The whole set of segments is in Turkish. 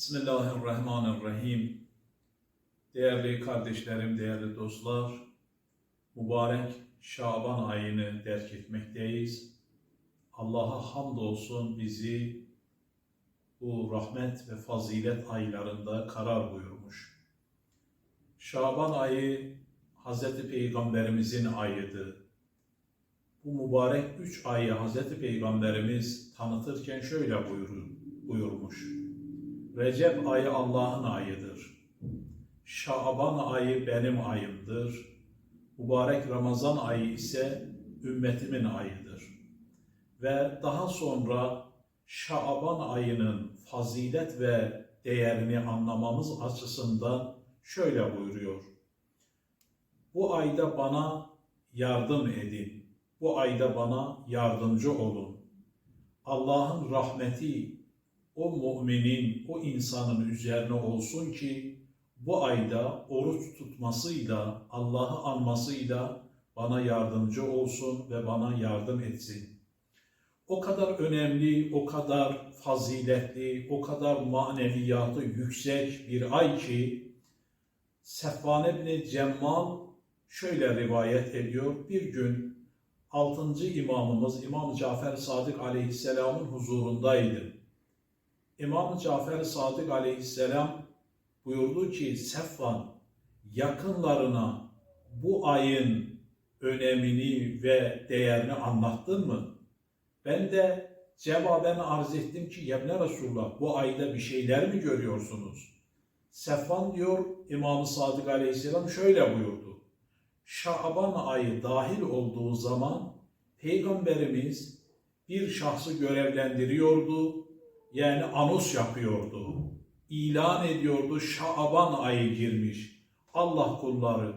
Bismillahirrahmanirrahim. Değerli kardeşlerim, değerli dostlar, mübarek Şaban ayını derk etmekteyiz. Allah'a hamdolsun bizi bu rahmet ve fazilet aylarında karar buyurmuş. Şaban ayı Hz. Peygamberimizin ayıdır. Bu mübarek üç ayı Hz. Peygamberimiz tanıtırken şöyle buyurmuş. Recep ayı Allah'ın ayıdır. Şaban ayı benim ayımdır. Mübarek Ramazan ayı ise ümmetimin ayıdır. Ve daha sonra Şaban ayının fazilet ve değerini anlamamız açısından şöyle buyuruyor. Bu ayda bana yardım edin. Bu ayda bana yardımcı olun. Allah'ın rahmeti o müminin, o insanın üzerine olsun ki bu ayda oruç tutmasıyla, Allah'ı anmasıyla bana yardımcı olsun ve bana yardım etsin. O kadar önemli, o kadar faziletli, o kadar maneviyatı yüksek bir ay ki Sefvan İbni Cemmal şöyle rivayet ediyor. Bir gün 6. imamımız İmam Cafer Sadık Aleyhisselam'ın huzurundaydı. İmam Cafer Sadık Aleyhisselam buyurdu ki Sefvan yakınlarına bu ayın önemini ve değerini anlattın mı? Ben de cevaben arz ettim ki Yebne Resulullah bu ayda bir şeyler mi görüyorsunuz? Sefvan diyor İmam Sadık Aleyhisselam şöyle buyurdu. Şaban ayı dahil olduğu zaman Peygamberimiz bir şahsı görevlendiriyordu. Yani anons yapıyordu. İlan ediyordu Şaban ayı girmiş. Allah kulları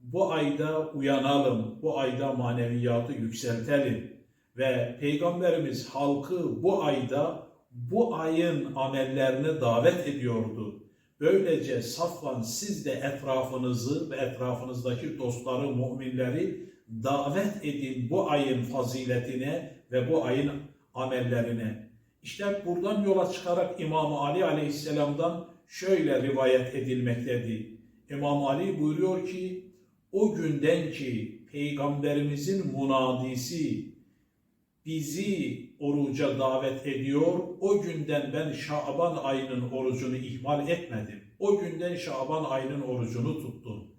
bu ayda uyanalım, bu ayda maneviyatı yükseltelim. Ve Peygamberimiz halkı bu ayda bu ayın amellerine davet ediyordu. Böylece Safvan siz de etrafınızı ve etrafınızdaki dostları, müminleri davet edin bu ayın faziletine ve bu ayın amellerine. İşte buradan yola çıkarak İmam Ali Aleyhisselam'dan şöyle rivayet edilmektedir. İmam Ali buyuruyor ki o günden ki Peygamberimizin munadisi bizi oruca davet ediyor. O günden ben Şaban ayının orucunu ihmal etmedim. O günden Şaban ayının orucunu tuttum.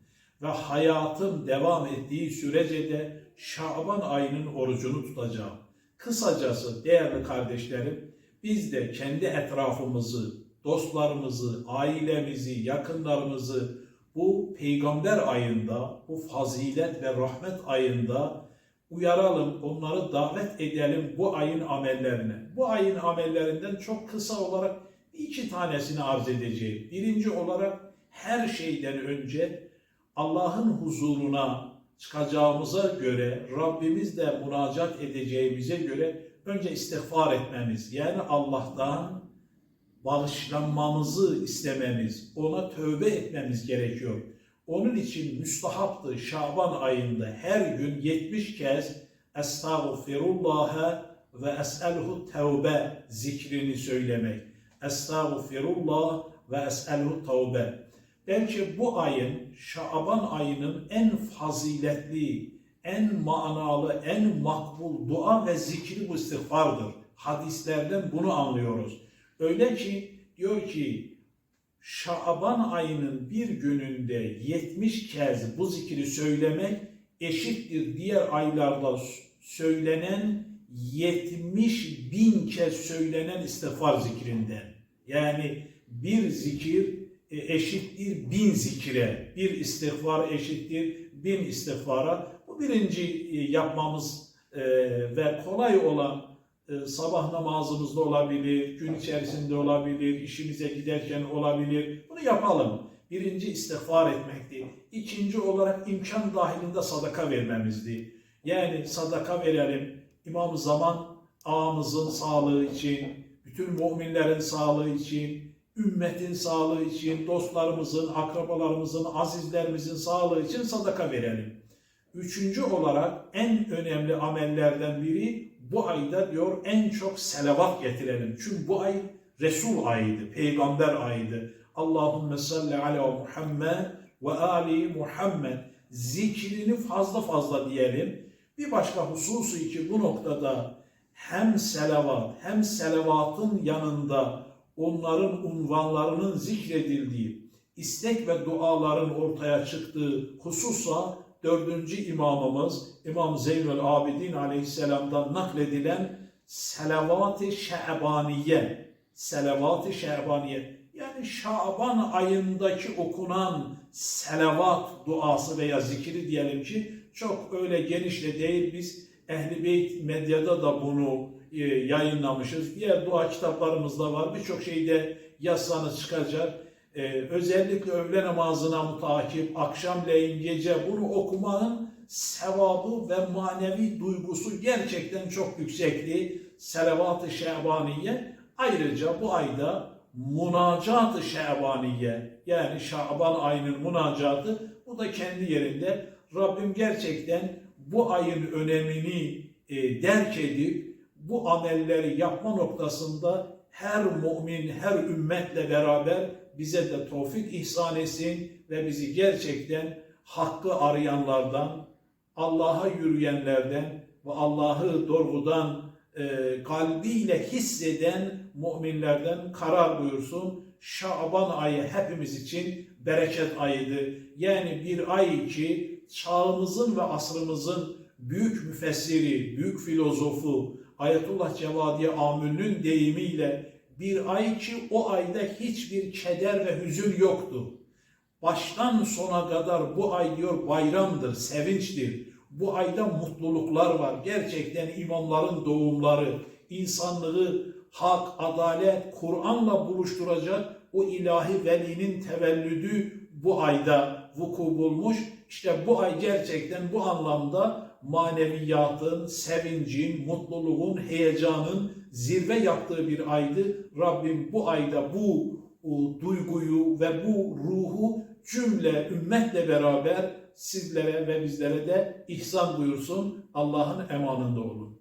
Ve hayatım devam ettiği sürece de Şaban ayının orucunu tutacağım. Kısacası değerli kardeşlerim, biz de kendi etrafımızı, dostlarımızı, ailemizi, yakınlarımızı bu peygamber ayında, bu fazilet ve rahmet ayında uyaralım, onları davet edelim bu ayın amellerine. Bu ayın amellerinden çok kısa olarak iki tanesini arz edeceğim. Birinci olarak her şeyden önce Allah'ın huzuruna çıkacağımıza göre, Rabbimiz de müracaat edeceğimize göre önce istiğfar etmemiz, yani Allah'tan bağışlanmamızı istememiz, ona tövbe etmemiz gerekiyor. Onun için müstahaptı Şaban ayında her gün 70 kez Estağfirullah ve es'elhu tevbe zikrini söylemek. Estağfirullah ve es'elhu tevbe. Belki bu ayın, Şaban ayının en faziletli, en manalı, en makbul dua ve zikri bu istiğfardır. Hadislerden bunu anlıyoruz. Öyle ki diyor ki Şaban ayının bir gününde 70 kez bu zikri söylemek eşittir diğer aylarda söylenen 70 bin kez söylenen istiğfar zikrinden. Yani bir zikir e, eşittir bin zikire, bir istiğfar eşittir bin istiğfara. Birinci e, yapmamız e, ve kolay olan sabah namazımızda olabilir, gün içerisinde olabilir, işimize giderken olabilir. Bunu yapalım. Birinci istiğfar etmekti. İkinci olarak imkan dahilinde sadaka vermemizdi. Yani sadaka verelim. İmam Zaman ağamızın sağlığı için, bütün müminlerin sağlığı için, ümmetin sağlığı için, dostlarımızın, akrabalarımızın, azizlerimizin sağlığı için sadaka verelim. Üçüncü olarak en önemli amellerden biri bu ayda diyor en çok selavat getirelim. Çünkü bu ay Resul ayıydı, peygamber ayıydı. Allahümme salli ala Muhammed ve ali Muhammed zikrini fazla fazla diyelim. Bir başka hususu ki bu noktada hem selavat hem selavatın yanında onların unvanlarının zikredildiği, istek ve duaların ortaya çıktığı hususa dördüncü imamımız İmam Zeynül Abidin Aleyhisselam'dan nakledilen selavat-ı şe'baniye, selavat-ı şe'baniye yani Şaban ayındaki okunan selavat duası veya zikri diyelim ki çok öyle geniş de değil biz Ehli Beyt medyada da bunu e, yayınlamışız. Diğer dua kitaplarımızda var. Birçok şeyde yazsanız çıkacak. E, özellikle öğle namazına mutakip, akşamleyin gece bunu okumanın sevabı ve manevi duygusu gerçekten çok yüksekti. Selavat-ı Şebaniye. Ayrıca bu ayda Munacat-ı Şebaniye yani Şaban ayının münacatı bu da kendi yerinde. Rabbim gerçekten bu ayın önemini e, derk edip bu amelleri yapma noktasında her mümin, her ümmetle beraber bize de tevfik ihsan etsin ve bizi gerçekten hakkı arayanlardan, Allah'a yürüyenlerden ve Allah'ı doğrudan e, kalbiyle hisseden müminlerden karar buyursun. Şaban ayı hepimiz için bereket ayıdır. Yani bir ay ki çağımızın ve asrımızın büyük müfessiri, büyük filozofu Ayetullah Cevadi Amül'ün deyimiyle bir ay ki o ayda hiçbir keder ve hüzün yoktu. Baştan sona kadar bu ay diyor bayramdır, sevinçtir. Bu ayda mutluluklar var. Gerçekten imamların doğumları, insanlığı hak, adalet, Kur'an'la buluşturacak o ilahi velinin tevellüdü bu ayda vuku bulmuş. İşte bu ay gerçekten bu anlamda maneviyatın, sevincin, mutluluğun, heyecanın zirve yaptığı bir aydı. Rabbim bu ayda bu o duyguyu ve bu ruhu cümle ümmetle beraber sizlere ve bizlere de ihsan buyursun. Allah'ın emanında olun.